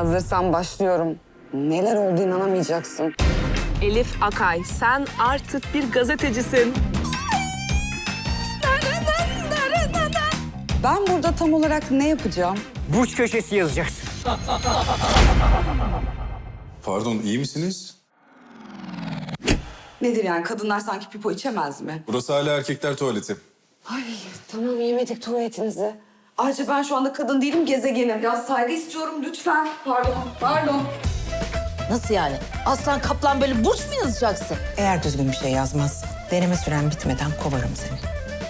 Hazırsan başlıyorum. Neler oldu inanamayacaksın. Elif Akay, sen artık bir gazetecisin. Ben burada tam olarak ne yapacağım? Burç köşesi yazacaksın. Pardon, iyi misiniz? Nedir yani kadınlar sanki pipo içemez mi? Burası hala erkekler tuvaleti. Ay tamam yemedik tuvaletinizi. Ayrıca ben şu anda kadın değilim gezegenim. Biraz saygı istiyorum lütfen. Pardon, pardon. Nasıl yani? Aslan kaplan böyle burç mu yazacaksın? Eğer düzgün bir şey yazmaz, deneme süren bitmeden kovarım seni.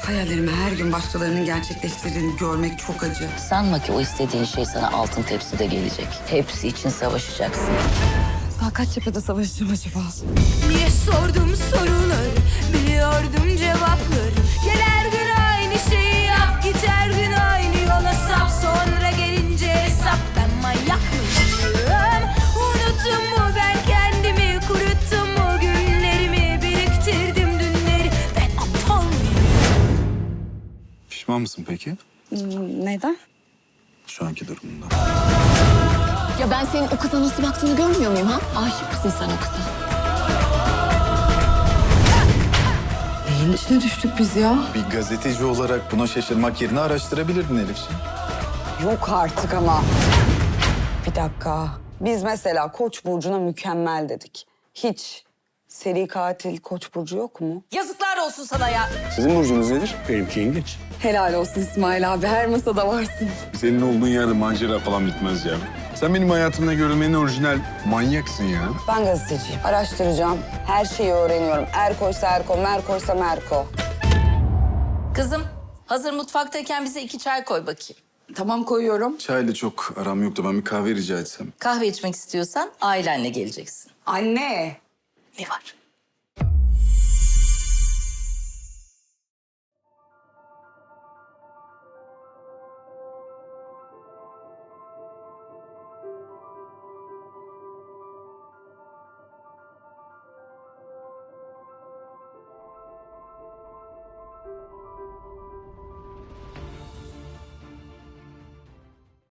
Hayallerimi her gün başkalarının gerçekleştirdiğini görmek çok acı. Sanma ki o istediğin şey sana altın tepside gelecek. Hepsi için savaşacaksın. Daha kaç cephede savaşacağım acaba? Niye sordum soruları Biliyordum cevapları Gel Pişman mısın peki? Neden? Şu anki durumunda. Ya ben senin o kıza nasıl baktığını görmüyor muyum ha? Aşık mısın sen o kıza? Neyin içine düştük biz ya? Bir gazeteci olarak buna şaşırmak yerine araştırabilirdin Elif'ciğim. Yok artık ama. Bir dakika. Biz mesela Koç burcuna mükemmel dedik. Hiç seri katil Koç burcu yok mu? Yazıklar olsun sana ya. Sizin burcunuz nedir? Benimki yengeç. Helal olsun İsmail abi. Her masada varsın. Senin olduğun yerde macera falan bitmez ya. Sen benim hayatımda görülmenin orijinal manyaksın ya. Ben gazeteciyim. Araştıracağım. Her şeyi öğreniyorum. Erkoysa Erko, Merkoysa Merko. Kızım hazır mutfaktayken bize iki çay koy bakayım. Tamam koyuyorum. Çayla çok aram yok da ben bir kahve rica etsem. Kahve içmek istiyorsan ailenle geleceksin. Anne. Ne var?